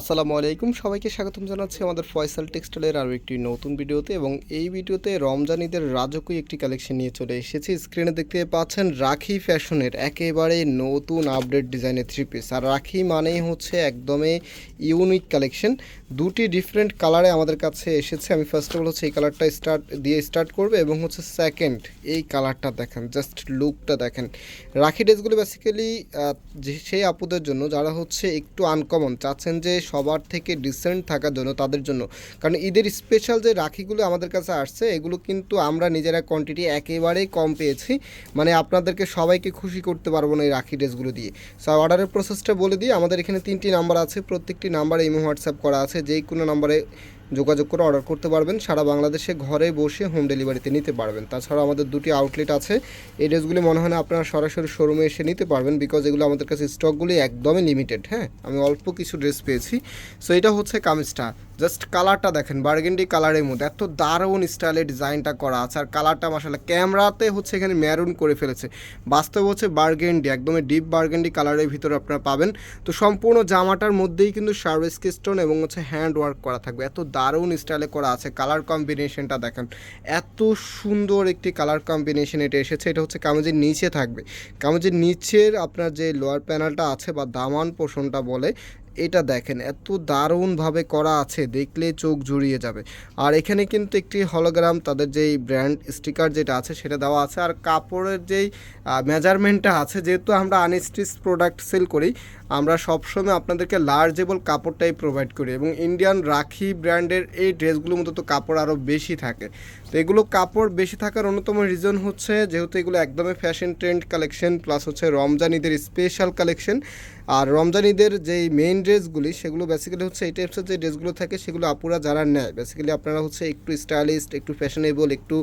আসসালামু আলাইকুম। সবাইকে স্বাগতম জানাচ্ছি আমাদের ফয়সাল টেক্সটাইলের আরও একটি নতুন ভিডিওতে এবং এই ভিডিওতে রমজান ঈদের রাজকীয় একটি কালেকশন নিয়ে চলে এসেছি। স্ক্রিনে দেখতে পাচ্ছেন রাখি ফ্যাশনের একেবারে নতুন আপডেট ডিজাইনের থ্রি পিস আর রাখি মানেই হচ্ছে একদমই ইউনিক কালেকশন। দুটি ডিফারেন্ট কালারে আমাদের কাছে এসেছে। আমি ফার্স্ট অফ অল হচ্ছে এই কালারটা স্টার্ট দিয়ে স্টার্ট করবে এবং হচ্ছে সেকেন্ড এই কালারটা দেখেন জাস্ট লুকটা দেখেন। রাখি ড্রেসগুলো বেসিক্যালি সেই আপুদের জন্য যারা হচ্ছে একটু আনকমন চাচ্ছেন যে সবার থেকে ডিসেন্ট থাকার জন্য তাদের জন্য। কারণ ঈদের স্পেশাল যে রাখিগুলো আমাদের কাছে আসছে, এগুলো কিন্তু আমরা নিজেরা কোয়ান্টিটি একেবারেই কম পেয়েছি। মানে আপনাদেরকে সবাইকে খুশি করতে পারব না এই রাখি ড্রেসগুলো দিয়ে। সো অর্ডারের প্রসেসটা বলে দিই। আমাদের এখানে তিনটি নাম্বার আছে, প্রত্যেকটি নাম্বারে ইমো হোয়াটসঅ্যাপ করা আছে। যে কোনো নাম্বারে যোগাযোগ করে অর্ডার করতে পারবেন। সারা বাংলাদেশে ঘরে বসে হোম ডেলিভারিতে নিতে পারবেন। তাছাড়া আমাদের দুটি আউটলেট আছে। এই ড্রেসগুলি মনে হয় না আপনারা সরাসরি শোরুমে এসে নিতে পারবেন বিকজ এগুলো আমাদের কাছে স্টকগুলি একদমই লিমিটেড হ্যাঁ? আমি অল্প কিছু ড্রেস পেয়েছি। সো এটা হচ্ছে কামিজটা। জাস্ট কালারটা দেখেন বার্গেন্ডি কালারের মধ্যে। এত দারুণ স্টাইলে ডিজাইনটা করা আছে। আর কালারটা মাসাল্লাহ ক্যামেরাতে হচ্ছে এখানে ম্যারুন করে ফেলেছে। বাস্তব হচ্ছে বার্গেন্ডি একদমই ডিপ বার্গেন্ডি কালারের ভিতরে আপনারা পাবেন। তো, সম্পূর্ণ জামাটার মধ্যেই কিন্তু সার্ভিস স্টোন এবং হচ্ছে হ্যান্ড ওয়ার্ক করা থাকবে। এত দারুণ স্টাইলে করা আছে। কালার কম্বিনেশনটা দেখেন। এত সুন্দর একটি কালার কম্বিনেশন এটা এসেছে। এটা হচ্ছে কামিজের নিচে থাকবে। কামিজের নিচের আপনার যে লোয়ার প্যানেলটা আছে বা দামান পোষণটা বলে, এটা দেখেন, এত দারুণভাবে করা আছে। দেখলে চোখ জুড়িয়ে যাবে। আর এখানে কিন্তু একটি হলোগ্রাম তাদের যেই ব্র্যান্ড স্টিকার যেটা আছে, সেটা দেওয়া আছে। আর কাপড়ের যেই মেজারমেন্টটা আছে, যেহেতু আমরা আনস্টিচ প্রোডাক্ট সেল করি আমরা সবসময় আপনাদেরকে লার্জেবল কাপড়টাই প্রোভাইড করি এবং ইন্ডিয়ান রাখি ব্র্যান্ডের এই ড্রেসগুলোর মধ্যে তো কাপড় আরও বেশি থাকে। তো এগুলো কাপড় বেশি থাকার অন্যতম রিজন হচ্ছে যেহেতু এগুলো একদমই ফ্যাশন ট্রেন্ড কালেকশন প্লাস হচ্ছে রমজান ঈদের স্পেশাল কালেকশন আর রমজান ঈদের যেই মেইন ড্রেসগুলি, সেগুলো বেসিক্যালি হচ্ছে এই টাইপসের যে ড্রেসগুলো থাকে, সেগুলো আপুরা যারা নেয় বেসিক্যালি আপনারা হচ্ছে একটু স্টাইলিস্ট একটু ফ্যাশনেবল একটু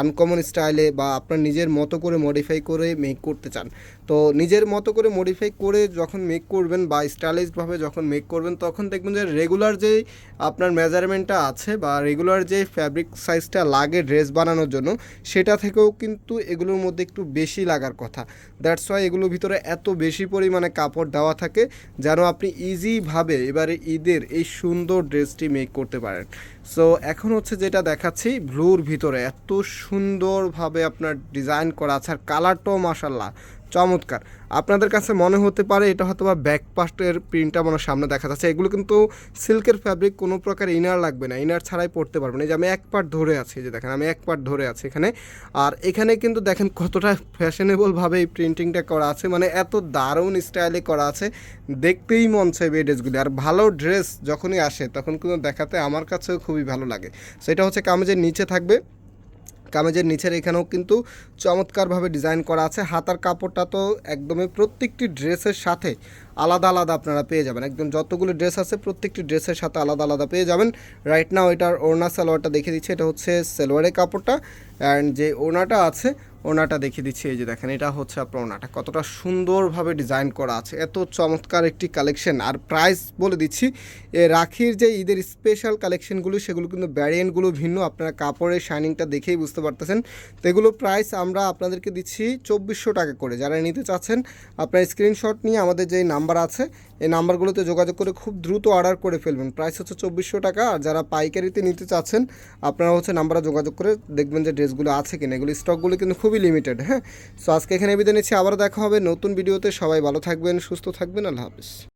আনকমন স্টাইলে বা আপনার নিজের মতো করে মডিফাই করে মেক করতে চান। তো নিজের মতো করে মডিফাই করে যখন মেক করবেন বা স্টাইলিশভাবে যখন মেক করবেন, তখন দেখবেন যে রেগুলার যেই আপনার মেজারমেন্টটা আছে বা রেগুলার যে ফ্যাব্রিক সাইজটা লাগে ড্রেস বানানোর জন্য, সেটা থেকেও কিন্তু এগুলোর মধ্যে একটু বেশি লাগার কথা। দ্যাটস ওয়াই এগুলোর ভিতরে এত বেশি পরিমাণে কাপড় দেওয়া থাকে, যেন আপনি ইজিভাবে এবারে ঈদের এই সুন্দর ড্রেসটি মেক করতে পারেন। সো এখন হচ্ছে যেটা দেখাচ্ছি, ব্লুর ভিতরে এত সুন্দরভাবে আপনার ডিজাইন করা আছে আর কালারটাও মাসাল্লাহ চমৎকার। আপনাদের কাছে মনে হতে পারে এটা হয়তো বা ব্যাক পাস্টের প্রিন্টটা মনে সামনে দেখা যাচ্ছে। এগুলো কিন্তু সিল্কের ফ্যাব্রিক, কোনো প্রকার ইনার লাগবে না, ইনার ছাড়াই পড়তে পারবেন। এই যে আমি এক পার্ট ধরে আছি যে দেখেন, আমি এক পার্ট ধরে আছি এখানে। আর এখানে কিন্তু দেখেন কতটা ফ্যাশনেবলভাবে এই প্রিন্টিংটা করা আছে মানে এত দারুণ স্টাইলে করা আছে। দেখতেই মন চাইবে এই ড্রেসগুলি। আর ভালো ড্রেস যখনই আসে, তখন কিন্তু দেখাতে আমার কাছেও খুবই ভালো লাগে। সেটা হচ্ছে কামেজের নিচে থাকবে। কামেজের নিচের এখানেও কিন্তু চমৎকারভাবে ডিজাইন করা আছে। হাতার কাপড়টা তো একদমই প্রত্যেকটি ড্রেসের সাথে আলাদা আলাদা আপনারা পেয়ে যাবেন। একদম যতগুলো ড্রেস আছে প্রত্যেকটি ড্রেসের সাথে আলাদা আলাদা পেয়ে যাবেন। রাইট নাও এটার ওড়না সালোয়ারটা দেখে দিচ্ছে। এটা হচ্ছে সেলোয়ারের কাপড়টা। অ্যান্ড যে ওড়নাটা আছে ওনাটা দেখিয়ে দিচ্ছি, এই যে দেখেন, এটা হচ্ছে আপনার ওনাটা। কতটা সুন্দরভাবে ডিজাইন করা আছে, এত চমৎকার একটি কালেকশন। আর প্রাইস বলে দিচ্ছি রাখির যে ঈদের স্পেশাল কালেকশনগুলো, সেগুলো কিন্তু ভ্যারিয়েন্টগুলো ভিন্ন। আপনারা কাপড়ের শাইনিংটা দেখেই বুঝতে পারতেছেন। তো এগুলো প্রাইস আমরা আপনাদেরকে দিচ্ছি চব্বিশশো টাকা করে। যারা নিতে চাচ্ছেন, আপনার স্ক্রিনশট নিয়ে আমাদের যে নাম্বার আছে এই নাম্বারগুলোতে যোগাযোগ করে খুব দ্রুত অর্ডার করে ফেলবেন। প্রাইস হচ্ছে চব্বিশশো টাকা আর যারা পাইকারিতে নিতে চাচ্ছেন, আপনারা হচ্ছে নাম্বারে যোগাযোগ করে দেখবেন যে ড্রেসগুলো আছে কিনা। এগুলো স্টকগুলো কিন্তু খুবই লিমিটেড হ্যাঁ? সো আজকে এখানে বিদায় নিচ্ছি আবার দেখা হবে নতুন ভিডিওতে সবাই ভালো থাকবেন, সুস্থ থাকবেন, আল্লাহ হাফিজ।